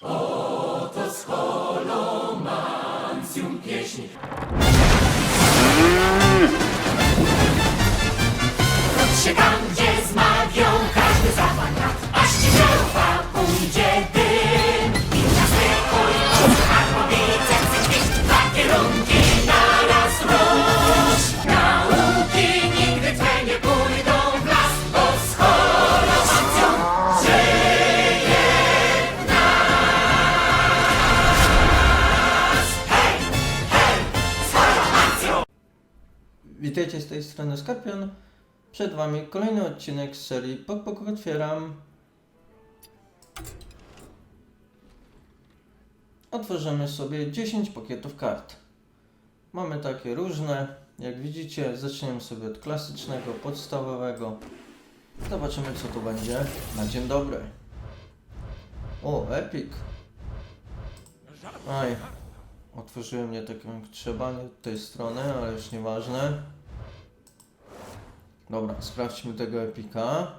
Wróć się tam, gdzie z magią każdy zapada Aż ci żołwa pójdzie Witajcie z tej strony Skorpion. Przed Wami kolejny odcinek z serii Pok Pok Otwieram. Otworzymy sobie 10 pakietów kart. Mamy takie różne. Jak widzicie, zaczniemy sobie od klasycznego, podstawowego. Zobaczymy co tu będzie. Na dzień dobry. O, Epic. Aj, otworzyłem nie tak jak trzeba, nie od tej strony, ale już nieważne. Dobra, sprawdźmy tego epika.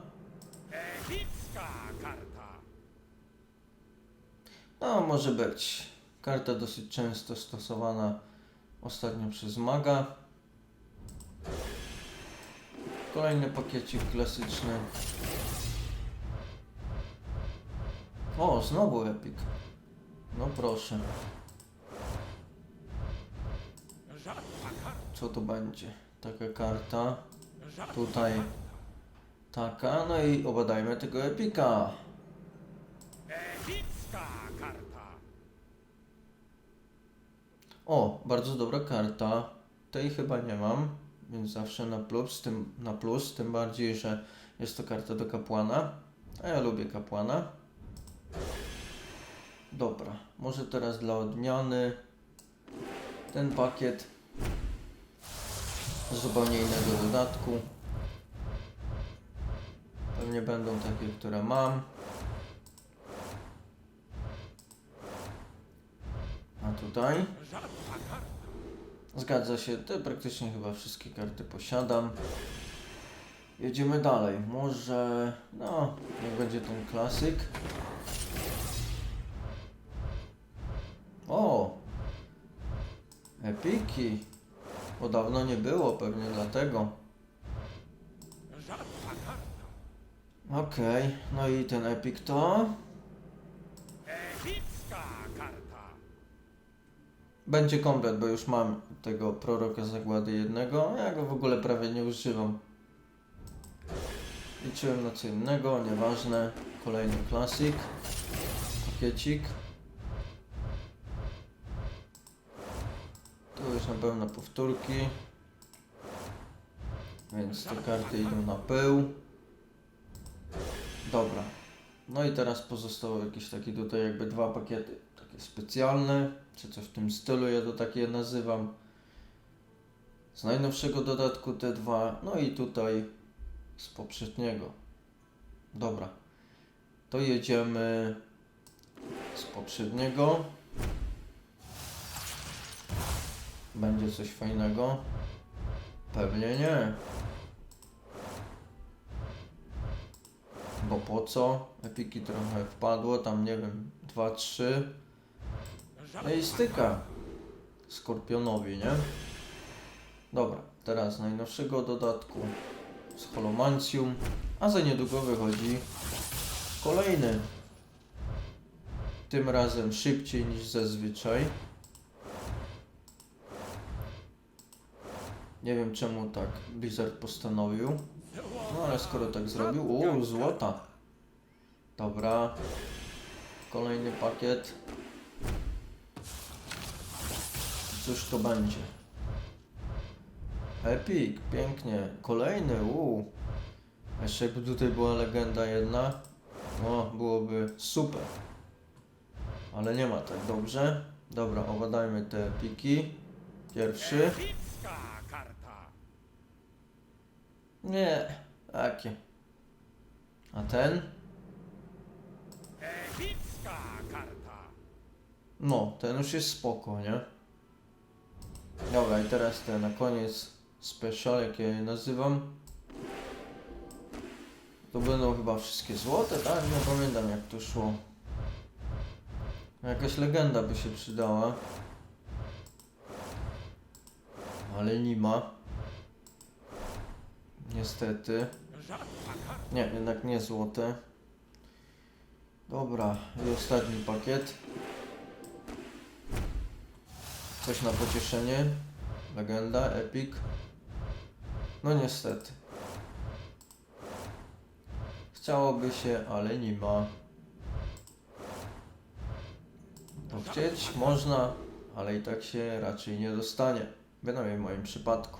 Epicka karta. No, może być. Karta dosyć często stosowana ostatnio przez maga. Kolejny pakiecik klasyczny. O, znowu epik. No proszę, co to będzie? Taka karta. Tutaj taka, no i obadajmy tego epika. Epicka karta. O, bardzo dobra karta. Tej chyba nie mam, więc zawsze na plus, tym, na plus, tym bardziej, że jest to karta do kapłana. A ja lubię kapłana. Dobra, może teraz dla odmiany ten pakiet z zupełnie innego dodatku. Pewnie będą takie, które mam. A tutaj? Zgadza się, te praktycznie chyba wszystkie karty posiadam. Jedziemy dalej. Może, no, niech będzie ten klasyk. O! Epiki. Bo dawno nie było, pewnie dlatego. Okej, no i ten epik to? Będzie komplet, bo już mam tego proroka zagłady jednego. Ja go w ogóle prawie nie używam. Liczyłem na co innego, nieważne. Kolejny klasyk. Pakiecik. Na pewno powtórki. Więc te karty idą na pył. Dobra. No i teraz pozostało jakieś takie tutaj jakby dwa pakiety. Takie specjalne, czy coś w tym stylu, ja to takie nazywam. Z najnowszego dodatku te dwa, no i tutaj z poprzedniego. Dobra. To jedziemy z poprzedniego. Będzie coś fajnego? Pewnie nie. Bo po co? Epiki trochę wpadło, tam nie wiem, 2-3. No i styka Skorpionowi, nie? Dobra, teraz najnowszego dodatku z Holomancjum, a za niedługo wychodzi kolejny. Tym razem szybciej niż zazwyczaj. Nie wiem czemu tak Blizzard postanowił. No ale skoro tak zrobił, uuu, złota. Dobra. Kolejny pakiet. Cóż to będzie? Epic, pięknie. Kolejny, uuu. Jeszcze jakby tutaj była legenda jedna, no byłoby super. Ale nie ma tak, dobrze? Dobra, obadajmy te epiki. Pierwszy. Nie, takie. A ten? Epicka karta. No, ten już jest spoko, nie? Dobra, i teraz te na koniec special, jak ja je nazywam. To będą chyba wszystkie złote, tak? Nie pamiętam jak to szło. Jakaś legenda by się przydała. Ale nie ma. Niestety. Nie, jednak nie złote. Dobra, i ostatni pakiet. Coś na pocieszenie. Legenda, epic. No niestety. Chciałoby się, ale nie ma. No chcieć można, ale i tak się raczej nie dostanie. Bynajmniej w moim przypadku.